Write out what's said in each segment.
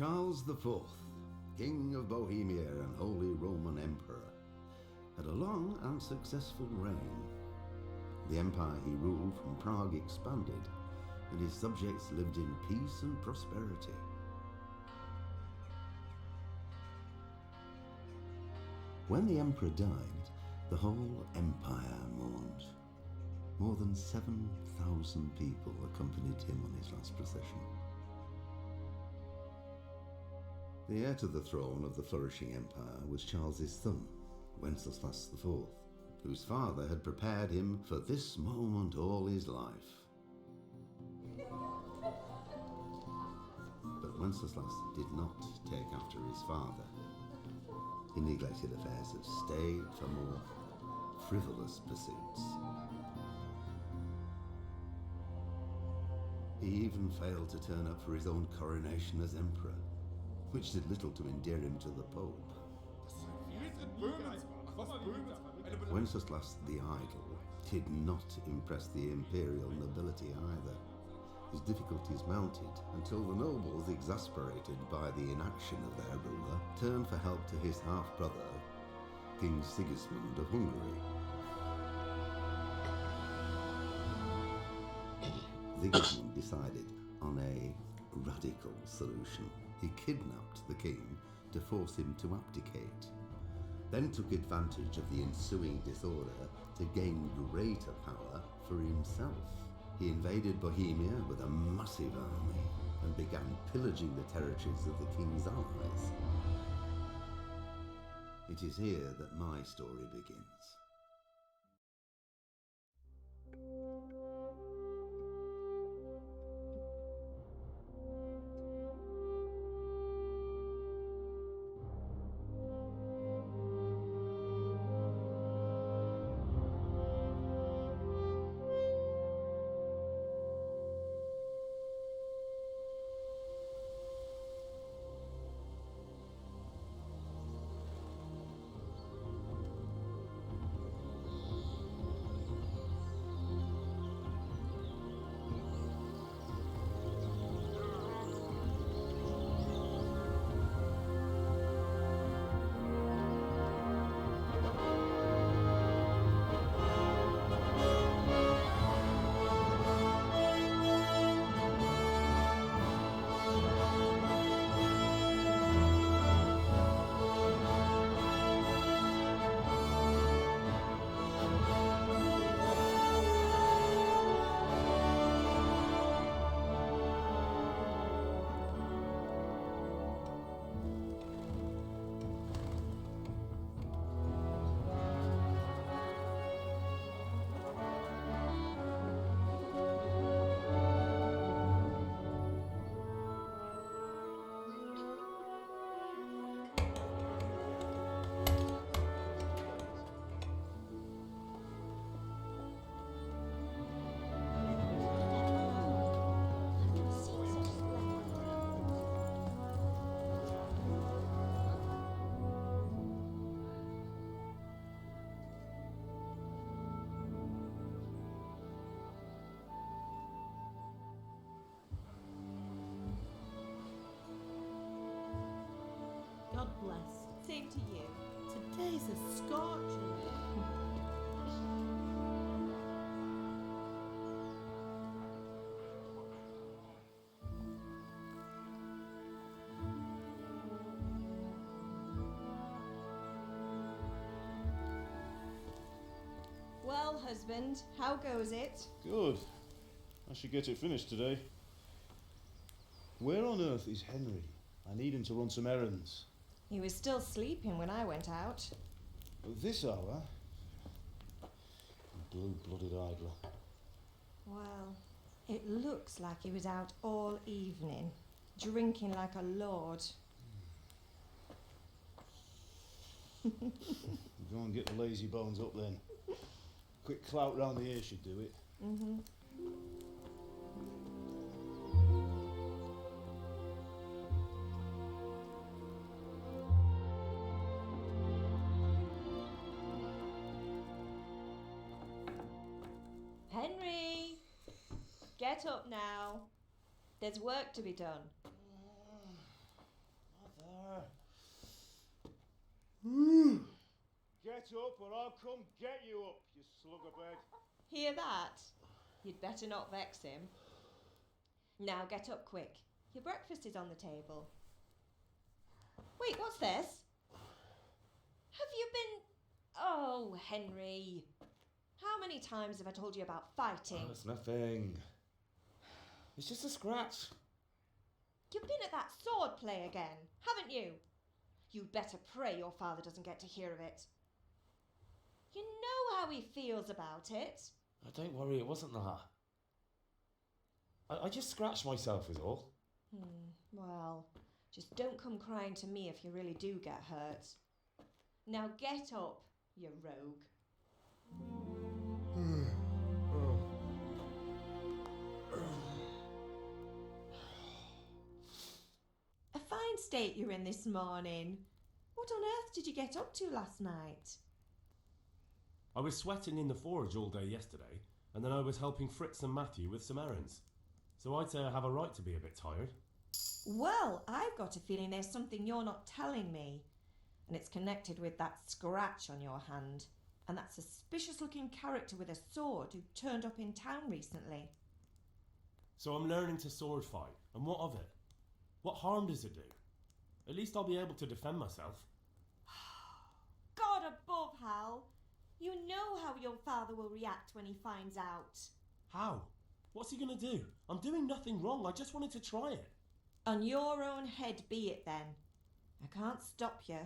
Charles IV, King of Bohemia and Holy Roman Emperor, had a long and successful reign. The empire he ruled from Prague expanded, and his subjects lived in peace and prosperity. When the emperor died, the whole empire mourned. More than 7,000 people accompanied him on his last procession. The heir to the throne of the flourishing empire was Charles's son, Wenceslas IV, whose father had prepared him for this moment all his life. But Wenceslas did not take after his father. He neglected affairs of state for more frivolous pursuits. He even failed to turn up for his own coronation as emperor, which did little to endear him to the Pope. Wenceslas the Idle did not impress the imperial nobility either. His difficulties mounted until the nobles, exasperated by the inaction of their ruler, turned for help to his half brother, King Sigismund of Hungary. Sigismund decided on a radical solution. He kidnapped the king to force him to abdicate, then took advantage of the ensuing disorder to gain greater power for himself. He invaded Bohemia with a massive army and began pillaging the territories of the king's allies. It is here that my story begins. To you. Today's a scorcher. Well, husband, how goes it? Good. I should get it finished today. Where on earth is Henry? I need him to run some errands. He was still sleeping when I went out. At this hour? Blue blooded idler. Well, it looks like he was out all evening, drinking like a lord. Go and get the lazy bones up then. Quick clout round the ear should do it. Mm-hmm. Get up now. There's work to be done. Mother. Get up or I'll come get you up, you sluggerbag. Hear that? You'd better not vex him. Now get up quick. Your breakfast is on the table. Wait, what's this? Have you been. Oh, Henry. How many times have I told you about fighting? Oh, it's nothing. It's just a scratch. You've been at that sword play again, haven't you? You'd better pray your father doesn't get to hear of it. You know how he feels about it. Oh, don't worry, it wasn't that. I, I just scratched myself, is all. Hmm, well, just don't come crying to me if you really do get hurt. Now get up, you rogue. State you're in this morning. What on earth did you get up to last night? I was sweating in the forge all day yesterday, and then I was helping Fritz and Matthew with some errands. So I'd say I have a right to be a bit tired. Well, I've got a feeling there's something you're not telling me. And it's connected with that scratch on your hand. And that suspicious looking character with a sword who turned up in town recently. So I'm learning to sword fight, and what of it? What harm does it do? At least I'll be able to defend myself. God above, Hal! You know how your father will react when he finds out. How? What's he gonna do? I'm doing nothing wrong, I just wanted to try it. On your own head be it then. I can't stop you,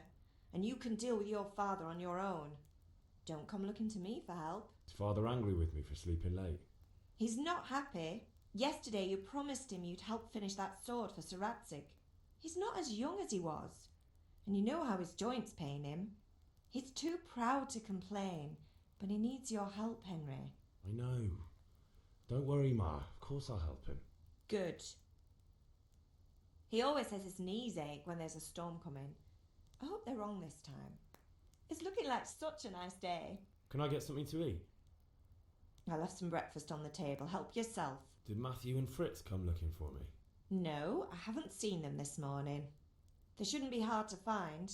and you can deal with your father on your own. Don't come looking to me for help. Is father angry with me for sleeping late? He's not happy. Yesterday you promised him you'd help finish that sword for Sir Radzig. He's not as young as he was, and you know how his joints pain him. He's too proud to complain, but he needs your help, Henry. I know. Don't worry, Ma. Of course I'll help him. Good. He always says his knees ache when there's a storm coming. I hope they're wrong this time. It's looking like such a nice day. Can I get something to eat? I left some breakfast on the table. Help yourself. Did Matthew and Fritz come looking for me? No, I haven't seen them this morning. They shouldn't be hard to find.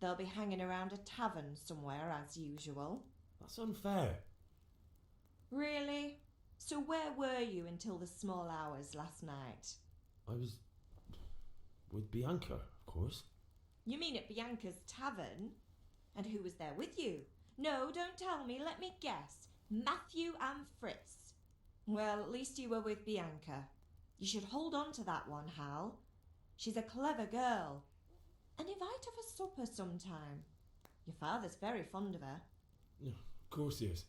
They'll be hanging around a tavern somewhere as usual. That's unfair. Really? So where were you until the small hours last night? I was with Bianca, of course. You mean at Bianca's tavern? And who was there with you? No, don't tell me. Let me guess. Matthew and Fritz. Well, at least you were with Bianca. You should hold on to that one, Hal. She's a clever girl. And invite her for supper sometime. Your father's very fond of her. Of course he is.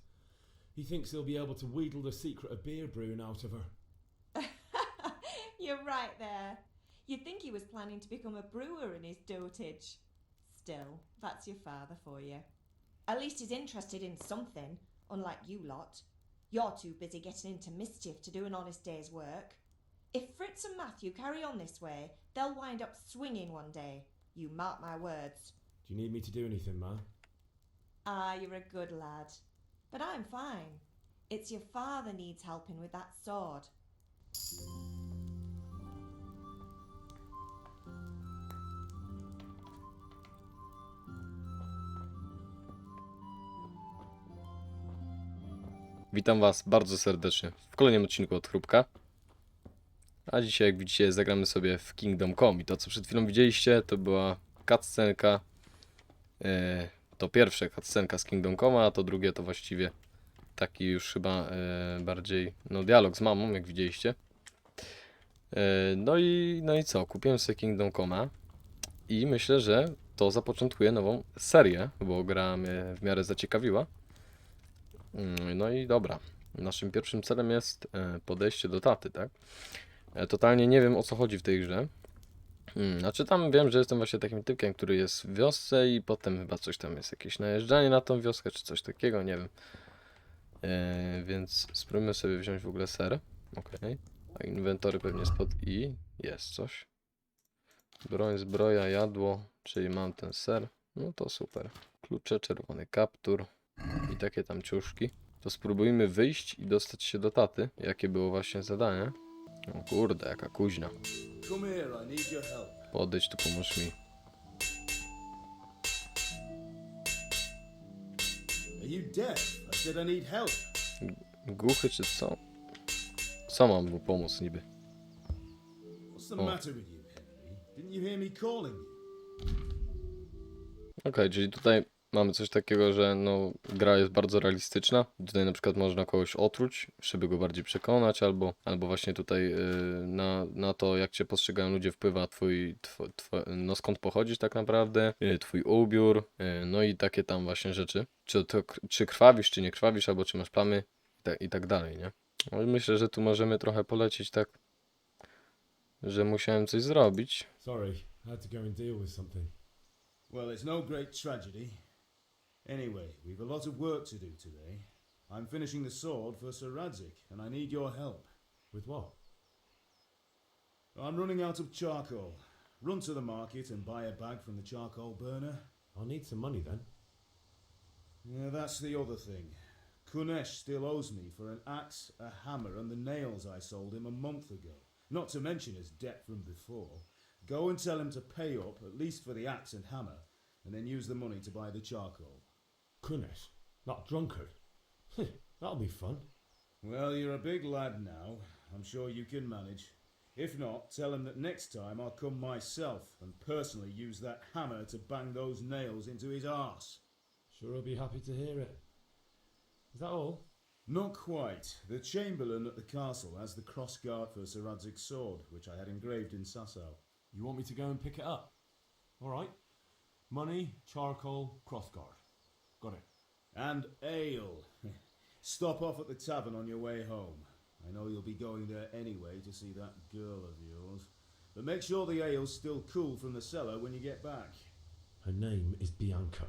He thinks he'll be able to wheedle the secret of beer brewing out of her. You're right there. You'd think he was planning to become a brewer in his dotage. Still, that's your father for you. At least he's interested in something, unlike you lot. You're too busy getting into mischief to do an honest day's work. If Fritz and Matthew carry on this way, they'll wind up swinging one day. You mark my words. Do you need me to do anything, Ma? Ah, you're a good lad. But I'm fine. It's your father needs helping with that sword. Witam Was bardzo serdecznie w kolejnym odcinku od Chrupka. A dzisiaj, jak widzicie, zagramy sobie w Kingdom Come. I to, co przed chwilą widzieliście, to była cutscenka. E, to pierwsze cutscenka z Kingdom Come, a to drugie to właściwie taki już chyba e, bardziej no, dialog z mamą, jak widzieliście. E, no, i, no i co? Kupiłem sobie Kingdom Come i myślę, że to zapoczątkuje nową serię, bo gra mnie w miarę zaciekawiła. Mm, No i dobra. Naszym pierwszym celem jest podejście do taty, tak? E, Totalnie nie wiem o co chodzi w tej grze. Hmm, Znaczy tam wiem, że jestem właśnie takim typkiem, który jest w wiosce i potem chyba coś tam jest jakieś najeżdżanie na tą wioskę czy coś takiego, nie wiem. E, Więc spróbujmy sobie wziąć w ogóle ser. Okej. A inwentory pewnie spod i jest coś. Broń, zbroja, jadło, czyli mam ten ser. No to super. Klucze, czerwony kaptur i takie tam ciuszki. To spróbujmy wyjść i dostać się do taty. Jakie było właśnie zadanie? O kurde, jaka help. Podejdź tu, pomóż mi. Głuchy czy co? Co mam mu pomóc niby? You? Okej, czyli tutaj mamy coś takiego, że no, gra jest bardzo realistyczna. Tutaj na przykład można kogoś otruć, żeby go bardziej przekonać, albo, albo właśnie tutaj yy, na, na to, jak cię postrzegają ludzie, wpływa twój, two, two, no skąd pochodzisz tak naprawdę, yy, twój ubiór, yy, no i takie tam właśnie rzeczy. Czy, to, czy krwawisz, czy nie krwawisz, albo czy masz plamy i tak, i tak dalej, nie? No i myślę, że tu możemy trochę polecieć tak, że musiałem coś zrobić. Sorry, I had to go and deal with something. Well, it's no great tragedy. Anyway, we've a lot of work to do today. I'm finishing the sword for Sir Radzik, and I need your help. With what? I'm running out of charcoal. Run to the market and buy a bag from the charcoal burner. I'll need some money then. Yeah, that's the other thing. Kunesh still owes me for an axe, a hammer, and the nails I sold him a month ago. Not to mention his debt from before. Go and tell him to pay up, at least for the axe and hammer, and then use the money to buy the charcoal. Kunesh, not drunkard. That'll be fun. Well, you're a big lad now. I'm sure you can manage. If not, tell him that next time I'll come myself and personally use that hammer to bang those nails into his arse. Sure, I'll be happy to hear it. Is that all? Not quite. The Chamberlain at the castle has the cross guard for Sir Radzig's sword, which I had engraved in Sasau. You want me to go and pick it up? All right. Money, charcoal, crossguard. Got it. And ale. Stop off at the tavern on your way home. I know you'll be going there anyway to see that girl of yours. But make sure the ale's still cool from the cellar when you get back. Her name is Bianca.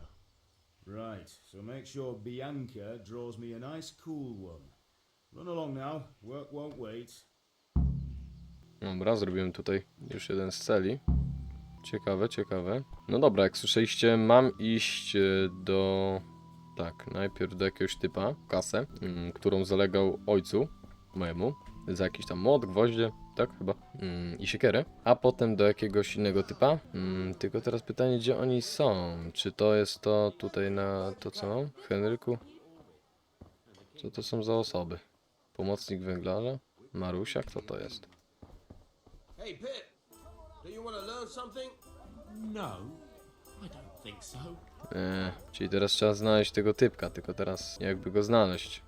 Right, so make sure Bianca draws me a nice cool one. Run along now, work won't wait. Dobra, zrobiłem tutaj już jeden z celi. Ciekawe, ciekawe. No dobra, jak słyszeliście, mam iść e, do... Tak, najpierw do jakiegoś typa, kasę, mm, którą zalegał ojcu mojemu. Za jakiś tam młot, gwoździe, tak chyba, mm, i siekierę. A potem do jakiegoś innego typa. Mm, tylko teraz pytanie, gdzie oni są? Czy to jest to tutaj na to co? Henryku? Co to są za osoby? Pomocnik węglarza? Marusia? Kto to jest? Hey, Pip, do you want to learn something? No, I don't think so. Eee, czyli teraz trzeba znaleźć tego typka, tylko teraz jakby go znaleźć.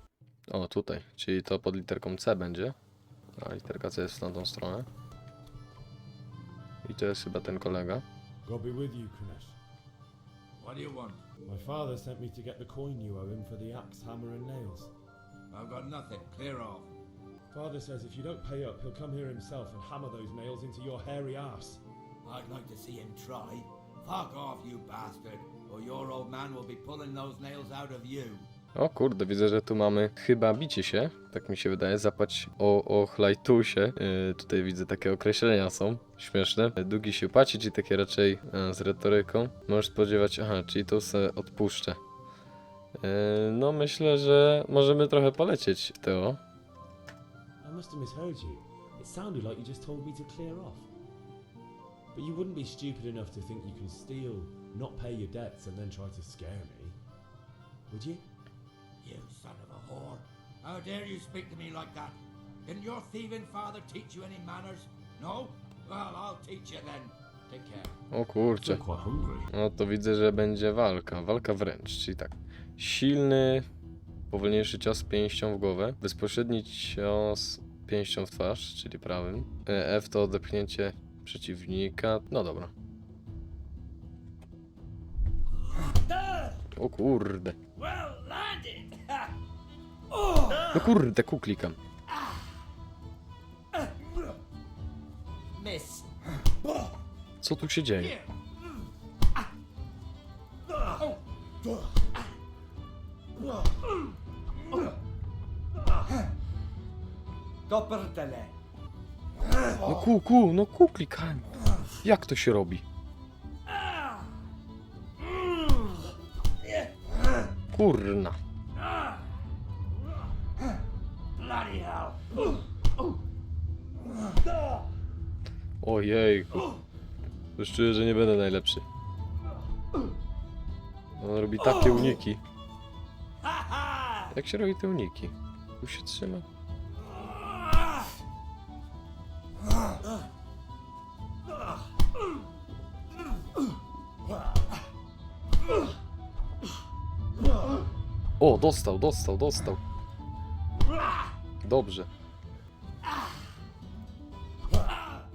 O, tutaj, czyli to pod literką C będzie. A literka C jest w tamtą stronę. I to jest chyba ten kolega. God be with you, Kunesh. What do you want? My father sent me to get the coin you owe him for the axe, hammer, and nails. I've got nothing. Clear off. Father says if you don't pay up, he'll come here himself and hammer those nails into your hairy ass. I'd like to see him try. Fuck off, you bastard, or your old man will be pulling those nails out of you. O kurde, widzę, że tu mamy chyba bicie się, tak mi się wydaje, zapać o, o chlajtusie. Yy, tutaj widzę takie określenia są śmieszne. Długi się płaci, czyli takie raczej e, z retoryką. Możesz spodziewać, aha, czyli tu se odpuszczę. Yy, no myślę, że możemy trochę polecieć Teo. I must have misheard you. It sounded like you just told me to clear off. But you wouldn't be stupid enough to think you can steal, not pay your debts, and then try to scare me. Would you? You son of a whore. How dare you speak to me like that? Didn't your thieving father teach you any manners? No? Well, I'll teach you then. Take care. O kurczę. I'm quite hungry. No to widzę, że będzie walka. Walka wręcz, czyli tak. Silny, powolniejszy cios pięścią w głowę. Bezpośredni cios pięścią w twarz, czyli prawym. E, F to odepchnięcie przeciwnika. No dobra. O kurde. No kurde, ku klikam. Miss. Co tu się dzieje? Kopertele. No ku, ku, no ku klikałem. Jak to się robi? Kurna. Ojejku. Już czuję, że nie będę najlepszy. On robi takie uniki. Jak się robi te uniki? Tu się trzyma. O, dostał, dostał, dostał. Dobrze.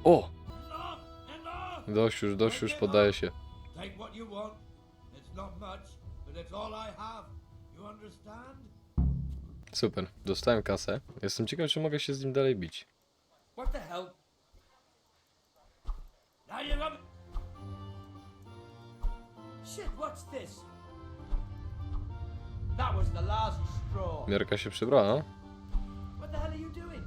O! Dość już, dość już, podaje się. Take what you want. It's not much, but it's all I have. You understand? Super, dostałem kasę. Jestem ciekaw, czy mogę się z nim dalej bić. What the hell? Now you got Shit, what's this? Miarka się przybrała. What the hell are you doing?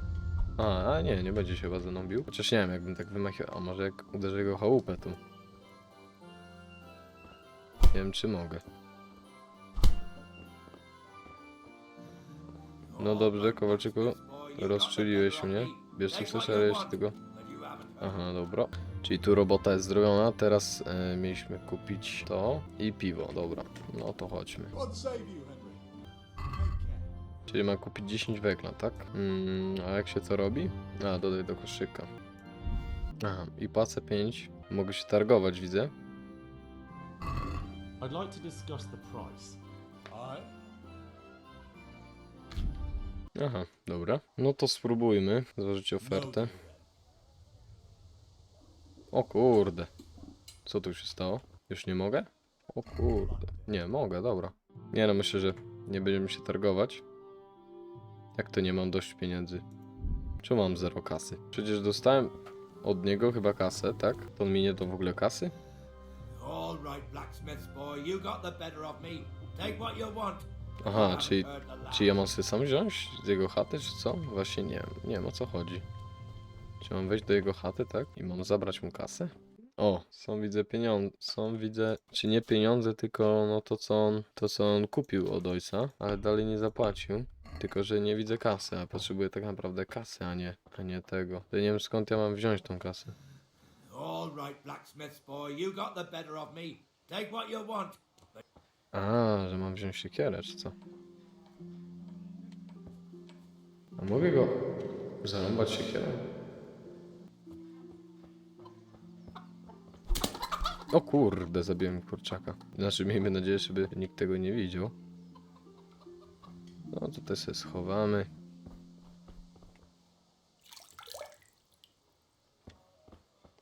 A, a nie, nie będzie się chyba ze mną bił. Chociaż nie wiem, jakbym tak wymachiał. A może jak uderzę jego chałupę tu. Nie wiem, czy mogę. No dobrze, Kowalczyku. Rozczyliłeś mnie. Bierz co chcesz, ale jeszcze tego... Aha, dobra. Czyli tu robota jest zrobiona. Teraz e, mieliśmy kupić to i piwo. Dobra, no to chodźmy. Czyli mam kupić 10 wekla, tak? Mm, a jak się to robi? A, dodaj do koszyka. Aha, i płacę 5. Mogę się targować, widzę. I'd like to discuss the price. Aha, dobra. No to spróbujmy złożyć ofertę. O kurde. Co tu się stało? Już nie mogę? O kurde. Nie, mogę, dobra. Nie no, myślę, że nie będziemy się targować. Jak to nie mam dość pieniędzy? Czemu mam zero kasy? Przecież dostałem od niego chyba kasę, tak? To on mi nie da w ogóle kasy? Aha, czyli, czy ja mam sobie sam wziąć z jego chaty, czy co? Właśnie nie wiem, nie wiem o co chodzi. Czy mam wejść do jego chaty, tak? I mam zabrać mu kasę? O, są widzę pieniądze, są widzę, czy nie pieniądze, tylko no to co on, to co on kupił od ojca, ale dalej nie zapłacił. Tylko, że nie widzę kasy, a potrzebuję tak naprawdę kasy, a nie, a nie tego. To nie wiem skąd ja mam wziąć tą kasę. All right, blacksmith's boy, you got the better of me. Take what you want. A, że mam wziąć siekierę, czy co? A mogę go zarąbać siekierą? O kurde, zabiłem kurczaka. Znaczy, miejmy nadzieję, żeby nikt tego nie widział. No, tutaj sobie schowamy.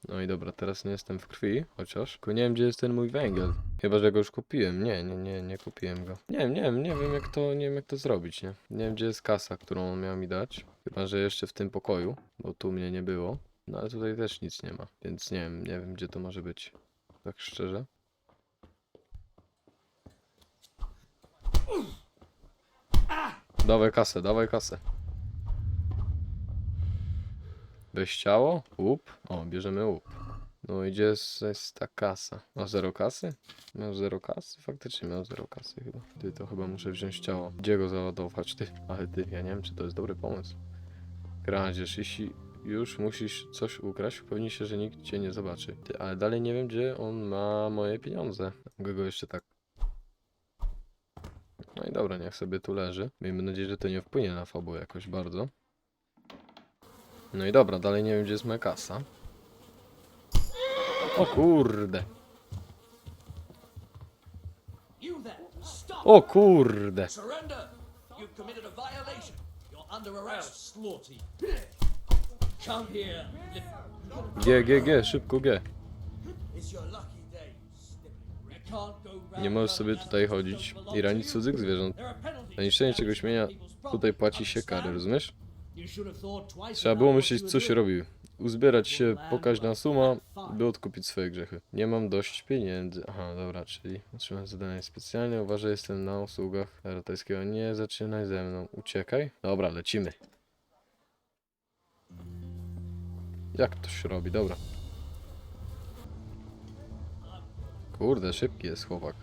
No i dobra, teraz nie jestem w krwi, chociaż. Tylko nie wiem, gdzie jest ten mój węgiel. Chyba, że go już kupiłem. Nie, nie, nie, nie kupiłem go. Nie wiem, nie wiem, nie wiem jak to, nie wiem jak to zrobić, nie? Nie wiem, gdzie jest kasa, którą on miał mi dać. Chyba, że jeszcze w tym pokoju, bo tu mnie nie było. No ale tutaj też nic nie ma, więc nie wiem, nie wiem, gdzie to może być. Tak szczerze. Dawaj kasę, dawaj kasę. Weź ciało, łup. O, bierzemy łup. No i gdzie jest, ta kasa? Ma zero kasy? Miał zero kasy? Faktycznie miał zero kasy chyba. Ty, to chyba muszę wziąć ciało. Gdzie go załadować? Ty, ale ty, ja nie wiem, czy to jest dobry pomysł. Kradzież, jeśli już musisz coś ukraść, upewnij się, że nikt cię nie zobaczy. Ty, ale dalej nie wiem, gdzie on ma moje pieniądze. Mogę go jeszcze tak... No i dobra, niech sobie tu leży. Miejmy nadzieję, że to nie wpłynie na fabułę jakoś bardzo. No i dobra, dalej nie wiem, gdzie jest moja kasa. O kurde. O kurde. G, G, G, szybko G. It's your lucky day, Snippet. You can't Nie możesz sobie tutaj chodzić i ranić cudzych zwierząt. Za niszczenie czegoś mienia tutaj płaci się kary, rozumiesz? Trzeba było myśleć, co się robi. Uzbierać się pokaźna suma, by odkupić swoje grzechy. Nie mam dość pieniędzy. Aha, dobra, czyli otrzymałem zadanie specjalne. Uważaj, jestem na usługach rotajskiego. Nie zaczynaj ze mną. Uciekaj. Dobra, lecimy. Jak to się robi? Dobra. Kurde, szybki jest chłopak.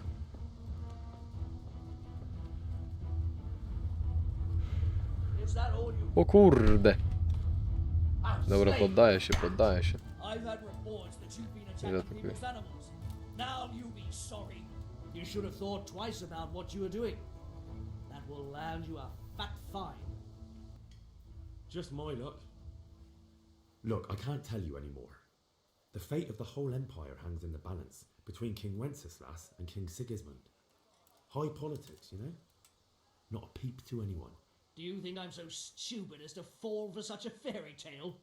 Is that all you O kurde. I'm Dobra, slave. poddaję się, poddaję się. I've reports that you've been attacking okay. animals. Now you be sorry. You should have thought twice about what you were doing. That will land you a fat fine. Just my luck. Look, I can't tell you anymore. The fate of the whole empire hangs in the balance between King Wenceslas and King Sigismund. High politics, you know? Not a peep to anyone. Do you think I'm so stupid as to fall for such a fairy tale?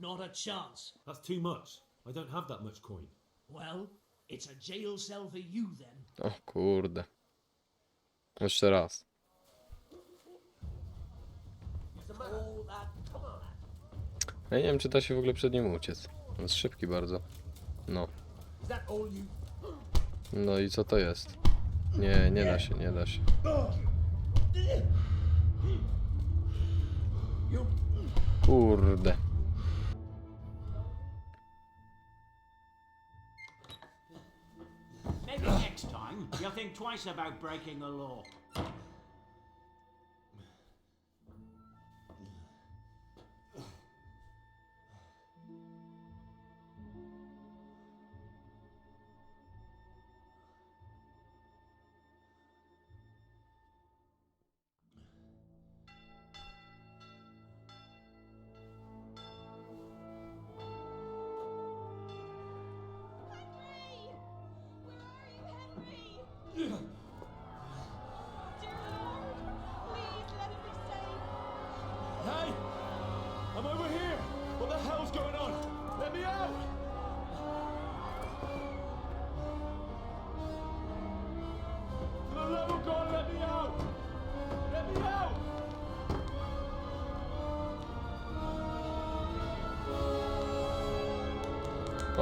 Not a chance. That's too much. I don't have that much coin. Well, it's a jail cell for you then. O kurde. Jeszcze raz. All that Ja nie wiem, czy da się w ogóle przed nim uciec. On jest szybki bardzo. No. Is that all you? No i co to jest? Nie, nie da się, nie da się. Kurde. Maybe next time you'll think twice about breaking the law.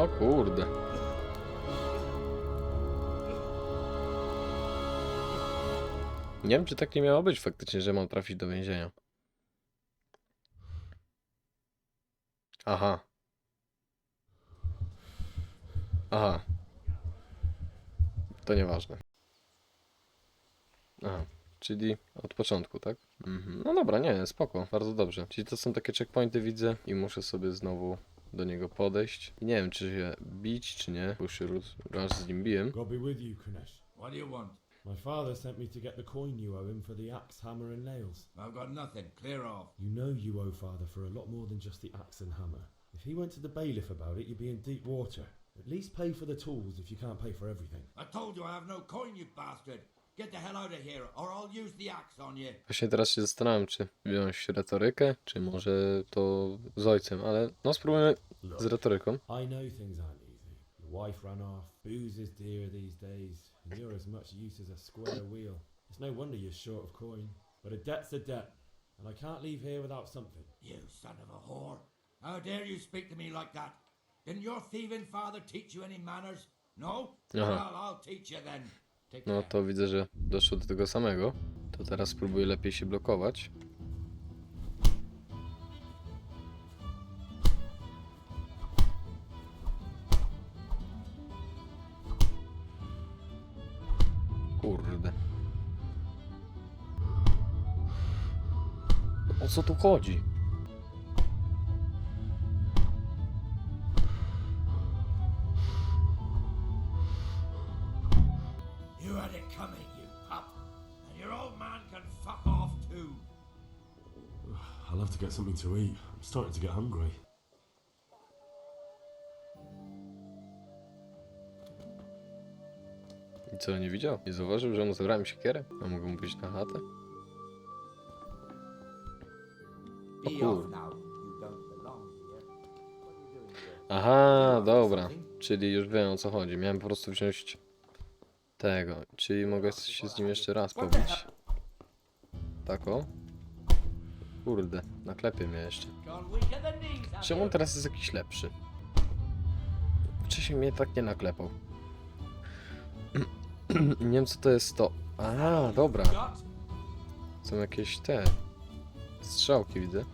O kurde. Nie wiem, czy tak nie miało być faktycznie, że mam trafić do więzienia. Aha. Aha. To nieważne. Aha. Czyli od początku, tak? Mhm. No dobra, nie, spoko, bardzo dobrze. Czyli to są takie checkpointy, widzę, i muszę sobie znowu do niego podejść. I nie wiem, czy się bić, czy nie, bo już się raz- raz z nim biłem. God be with you, Kunesh. What do you want? My father sent me to get the coin you owe him for the axe, hammer, and nails. I've got nothing. Clear off. You know you owe father for a lot more than just the axe and hammer. If he went to the bailiff about it, you'd be in deep water. At least pay for the tools if you can't pay for everything. I told you I have no coin, you bastard. Get the hell out of here, or I'll use the axe on you. Właśnie teraz się zastanawiam, czy wziąć retorykę, czy może to z ojcem, ale no spróbujmy z retoryką. I know things aren't easy. Your wife ran off, booze is dear these days, and you're as much use as a square wheel. It's no wonder you're short of coin. But a debt's a debt, and I can't leave here without something. You son of a whore. How dare you speak to me like that? Didn't your thieving father teach you any manners? No? Aha. Well, I'll teach you then. Take No to widzę, że doszło do tego samego. To teraz spróbuję lepiej się blokować. Kurde. O co tu chodzi? Have to get something to eat. I'm starting to get hungry. I co, nie widział? Nie zauważył, że mu zabrałem siekierę? A mógł mu być na chatę? O kur... Aha, dobra. Czyli już wiem o co chodzi. Miałem po prostu wziąć tego. Czyli mogę się z nim jeszcze raz pobić. Tak o? Kurde, naklepie mnie jeszcze. Czemu on teraz jest jakiś lepszy? Wcześniej mnie tak nie naklepał. nie wiem co to jest to. A, dobra. Są jakieś te strzałki widzę.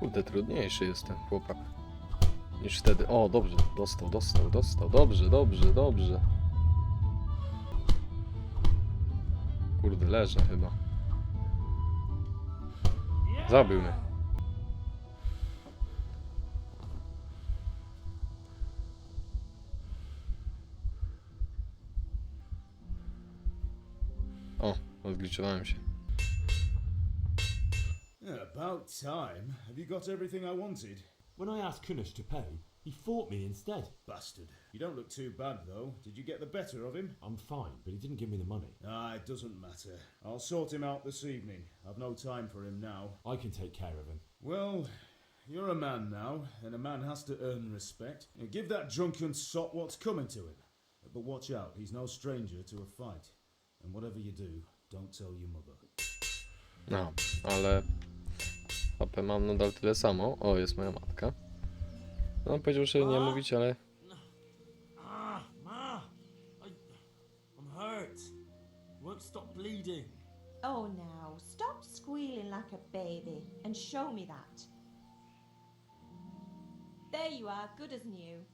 Kurde, trudniejszy jest ten chłopak niż wtedy. O, dobrze, dostał, dostał, dostał. Dobrze, dobrze, dobrze. Kurde, leżę chyba. Zabił mnie. O, odgliczowałem się. About time. Have you got everything I wanted? When I asked Kunish to pay, he fought me instead. Bastard. You don't look too bad, though. Did you get the better of him? I'm fine, but he didn't give me the money. Ah, it doesn't matter. I'll sort him out this evening. I've no time for him now. I can take care of him. Well, you're a man now, and a man has to earn respect. And give that drunken sot what's coming to him. But watch out, he's no stranger to a fight. And whatever you do, don't tell your mother. No, ale HP mam nadal tyle samo. O, jest moja matka. No, on powiedział, że nie mówić, ale Ah, Ma! I, I'm hurt. Won't stop bleeding. Oh, now, stop squealing like a baby and show me that. There you are, good as new.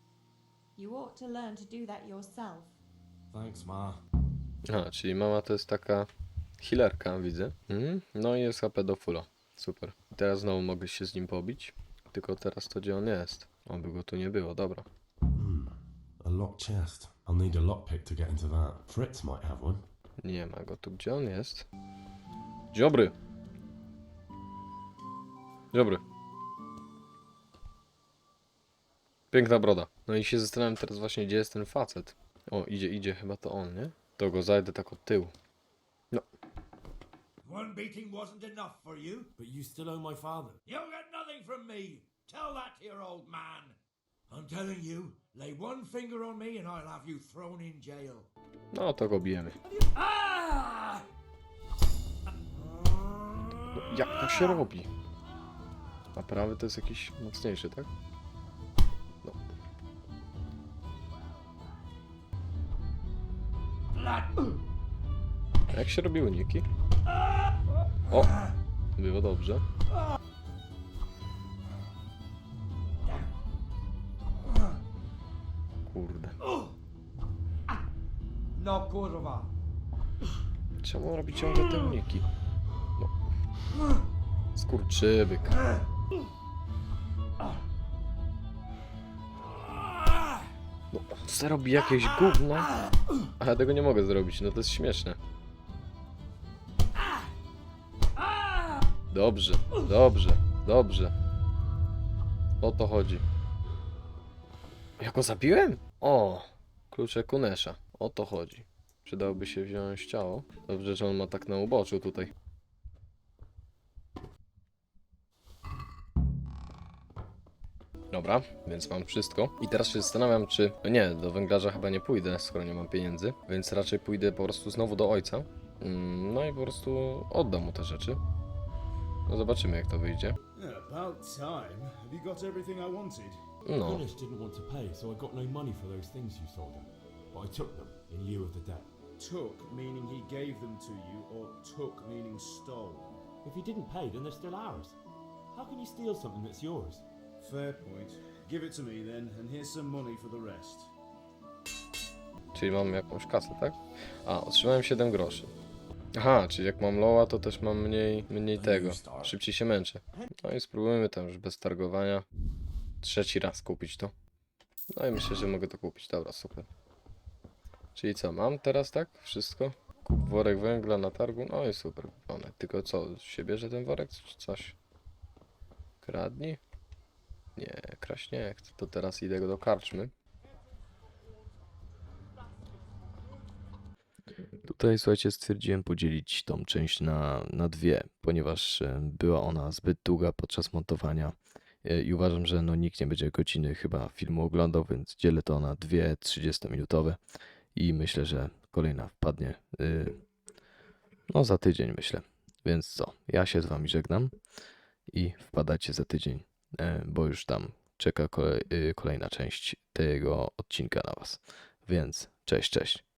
You ought to learn to do that yourself. Thanks, Ma. A, czyli mama to jest taka healerka, widzę. Mhm. No i jest HP do fulla. Super. Teraz znowu mogę się z nim pobić. Tylko teraz to gdzie on jest? Oby go tu nie było, dobra. A locked chest. I'll need a lockpick to get into that. Fritz might have one. Nie ma go tu, gdzie on jest? Dziobry! Dziobry. Piękna broda. No i się zastanawiam teraz właśnie, gdzie jest ten facet. O, idzie, idzie, chyba to on, nie? To go zajdę tak od tyłu. No, One beating wasn't enough for you. But you still owe my father. You'll get nothing from me. Tell that to your old man. I'm telling you, lay one finger on me and I'll have you thrown in jail. no to go bijemy. Ah! No, jak to się robi? A prawy to jest jakiś mocniejszy, tak? No. Jak się robi uniki? O! Było dobrze. Czemu on robi ciągle te uniki? No. Skurczybyk. No, co robi jakieś gówno? A ja tego nie mogę zrobić, no to jest śmieszne. Dobrze, dobrze, dobrze. O to chodzi. Ja go zabiłem? O, klucze Kunesza. O to chodzi. Przydałoby się wziąć ciało. Dobrze, że on ma tak na uboczu tutaj. Dobra, więc mam wszystko. I teraz się zastanawiam, czy... No nie, do węglarza chyba nie pójdę, skoro nie mam pieniędzy. Więc raczej pójdę po prostu znowu do ojca. Mm, No i po prostu oddam mu te rzeczy. No zobaczymy, jak to wyjdzie. No, Kunish didn't want to pay, so I got no money for those things you sold him. But I took them in lieu of the debt. Took, meaning he gave them to you, or took, meaning stole? If he didn't pay, then they're still ours. How can you steal something that's yours? Fair point. Give it to me then, and here's some money for the rest. czyli mam jakąś kasę, tak? A, otrzymałem 7 groszy. Aha, czyli jak mam loła, to też mam mniej, mniej tego. Szybciej się męczę. No i spróbujemy tam już bez targowania. Trzeci raz kupić to. No i myślę, że mogę to kupić. Dobra, super. Czyli co, mam teraz tak? Wszystko? Kup worek węgla na targu. No i super kupione. Tylko co, się bierze ten worek czy coś? Kradnij? Nie, kraść nie chcę. To teraz idę do karczmy. Tutaj, słuchajcie, stwierdziłem podzielić tą część na, na dwie, ponieważ e, była ona zbyt długa podczas montowania e, i uważam, że no, nikt nie będzie godziny chyba filmu oglądał, więc dzielę to na dwie 30-minutowe i myślę, że kolejna wpadnie y, no za tydzień, myślę. Więc co, ja się z wami żegnam i wpadajcie za tydzień, e, bo już tam czeka kolej, y, kolejna część tego odcinka na was. Więc cześć, cześć.